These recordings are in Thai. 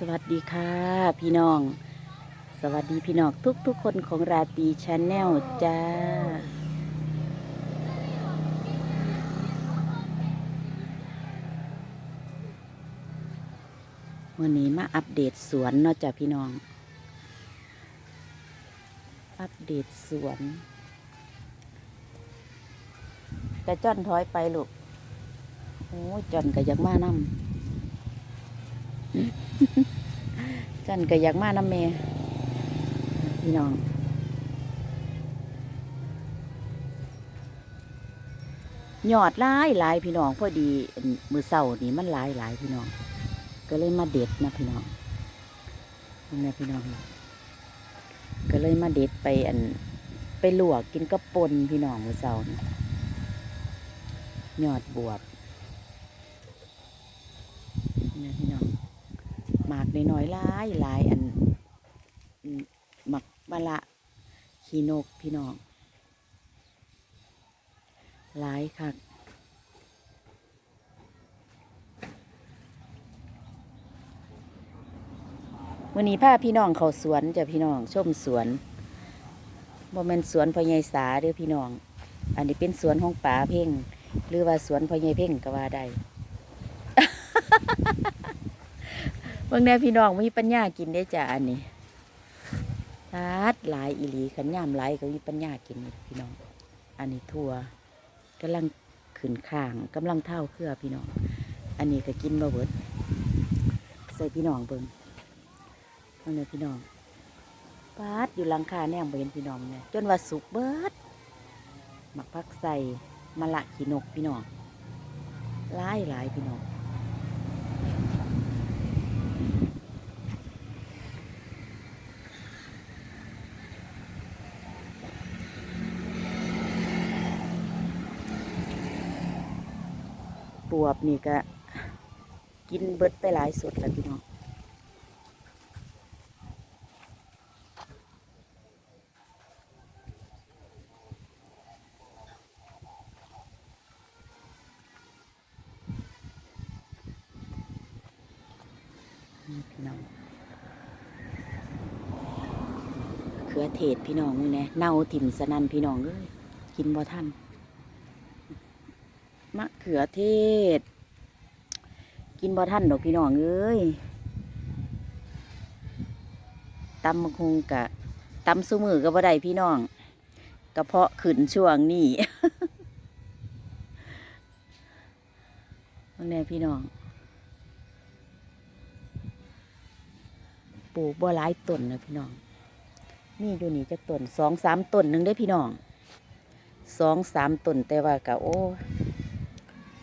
สวัสดีค่ะพี่น้อง สวัสดีพี่น้องทุกทุกๆคนของราตรีชาแนลจ้าวันนี้มาอัปเดตสวนเนาะจ้ะพี่น้อง อัปเดตสวนแต่จ้อนถอยไปลูก โอ้จอนก็อยากมานำ จันก็อยากมาน้ำเมพี่น้องยอดหลายหลายพี่น้องพอดีมือเศร้านี่มันหลายหลายพี่น้อง ก็เลยมาเด็ดนะพี่น้องนี่นะพี่น้อง ก็เลยมาเด็ดไปอันไปลวกกินกับปนพี่น้องมือเศร้านี่ยอดบวบนี่นะพี่น้อง หมากน้อยๆหลายหลายอันหมักมะละขีนกพี่น้องหลายคักวันนี้พาพี่น้องเขาสวนจะพี่น้องชมสวนบ่แม่นสวนพ่อใหญ่สาเด้อพี่น้อง อันนี้เป็นสวนของป๋าเพ่ง หรือว่าสวนพ่อใหญ่เพ่งก็ว่าได้ เบิ่งแน่พี่น้องมีปัญญากินได้จ้ะอันนี้ทาดหลายอีหลีขันย่ามหลายก็มีปัญญากินพี่น้อง อันนี้ทั่วกำลังขึ้นข้างกำลังเท่าเครือพี่น้อง อันนี้ก็กินบ่เบิดใส่พี่น้องเบิ่งเบิ่งแน่พี่น้องปาดอยู่หลังคาแนมเห็นพี่น้องเนี่ยจนว่าสุกเบิดหมักพักใส่มะละขีนกพี่น้องหลายหลายพี่น้อง วบนี่ก็กินเบิดไปหลายสุดแล้วพี่น้องพี่น้องเขือเทศพี่น้องนี่แน่เน่าถิ่มสนันพี่น้องเอ้ยกินบ่ทัน มะเขือเทศ กินบ่ท่านดอกพี่น้องเอ้ยตำมะคงกะตำสุมือก็บ่ได้พี่น้องกระเพาะขึ้นช่วงนี้นั่นแน่พี่น้องปลูกบ่หลายต้นนะพี่น้องมีอยู่นี่จะต้นสองสามต้นหนึ่งได้พี่น้องสองสามต้นแต่ว่ากะโอ้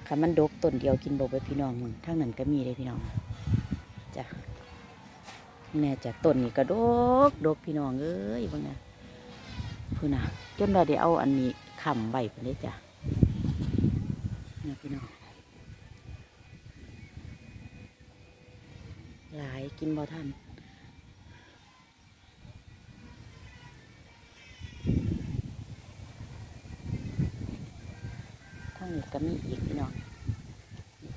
คันมันดกต้นเดียวกินบบิดพี่น้องมึงทั้งนั้นก็มีเลยพี่น้องจ้ะแน่จ้ะต้นนี้ก็ดกดกพี่น้องเอ้ยบ่งนะพูน่ะจนเราได้เอาอันนี้ค้ำไว้พุ่นเลยจ้ะนี่พี่น้องหลายกินบ่ทัน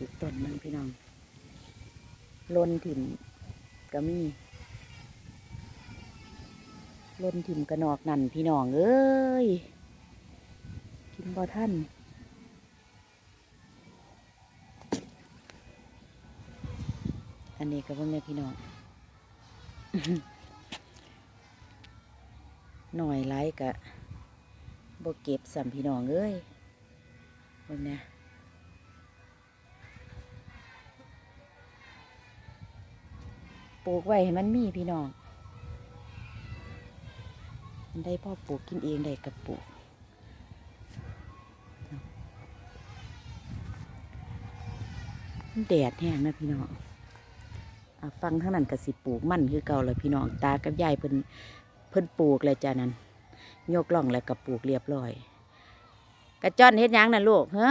อีกต้นนึงพี่น้องลนถิ่มก็มีลนถิ่มกระนอกนั่นพี่น้องเอ้ย กินบ่ท่านอันนี้ก็เพิ่งได้พี่น้องหน่อยไรกะบ่เก็บสัมพี่น้องเอ้ยเบิ่งนะ ปลูกไว้ให้มันมีพี่น้องมันได้พ่อปลูกกินเองได้กับปลูกมันแดดแห้งนะพี่น้องอฟังทั้งนั้นก็สิปลูกมันคือเก่าเลยพี่น้องตากับยายเพิ่นเพิ่นปลูกแล้วจ้านั้นยกล่องแล้วก็ปลูกเรียบร้อย กระจ้อนเฮ็ดยังน่ะลูกเฮ้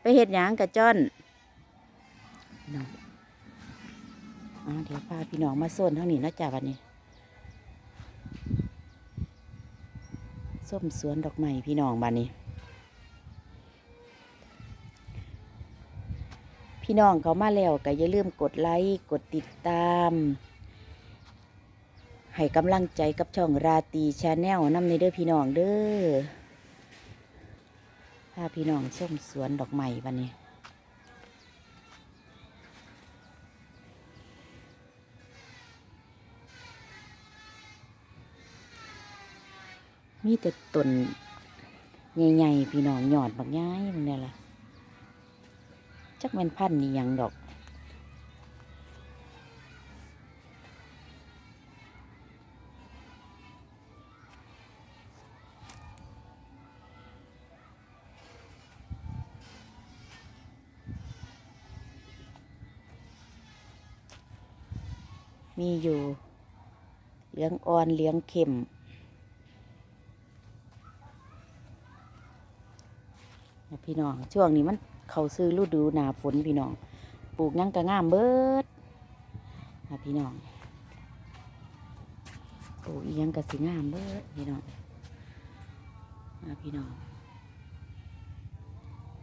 ไปเฮ็ดยังกระจ้อน น้องอ๋อเดี๋ยวพาพี่น้องมาโซนเท่านี้นะจ้าวันนี้ส้มสวนดอกไม้พี่น้องบ้านนี้ พี่น้องเขามาแล้วก็อย่าลืมกดไลค์กดติดตาม ให้กำลังใจกับช่องราตีชาแนลนำในเด้อพี่น้องเด้อพาพี่น้องส้มสวนดอกไม้วันนี้ มีแต่ต้นใหญ่ๆพี่น้องหยอดบักย้ายมันเนี่ยล่ะ จักแม่นพันธุ์นี่ยังดอกมีอยู่ เหลี้ยงอ่อนเหลี้ยงเข็ม พี่น้อง ช่วงนี้มันเขาซื้อฤดูหนาฝนพี่น้อง ปลูกยังกระงามเบิดนะพี่น้อง ปลูกยังกระสีงามเบิดพี่น้องนะพี่น้อง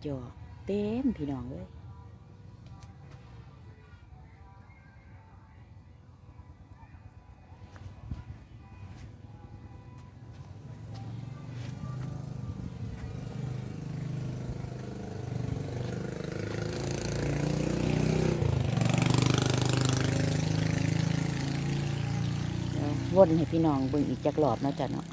จอกเต็มพี่น้องเลย วนให้พี่น้องเบิ่งอีกจักรอบเนาะจ้ะเนาะ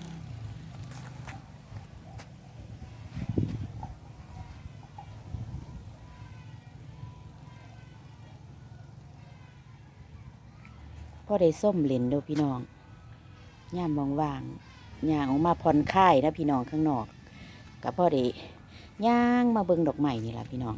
พ่อได้ส้มเหรนเด้อพี่น้องย่ามว่างๆย่างออกมาผ่อนคลายนะพี่น้องข้างนอกกับพ่อได้ย่างมาเบิ่งดอกไม้นี่ล่ะพี่น้อง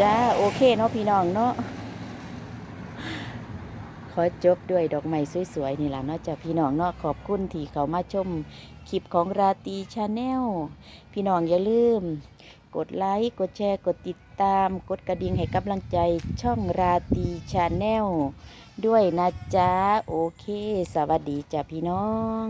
จ้า โอเคเนาะพี่น้องเนาะขอจบด้วยดอกไม้สวยๆ นี่ล่ะเนาะจ้าพี่น้องเนาะขอบคุณที่เขามาชมคลิปของราตีชาแนลพี่น้องอย่าลืม กดไลค์กดแชร์กดติดตาม กดกระดิ่งให้กำลังใจช่องราตีชาแนลด้วยนะจ๊ะ โอเค สวัสดีจ้าพี่น้อง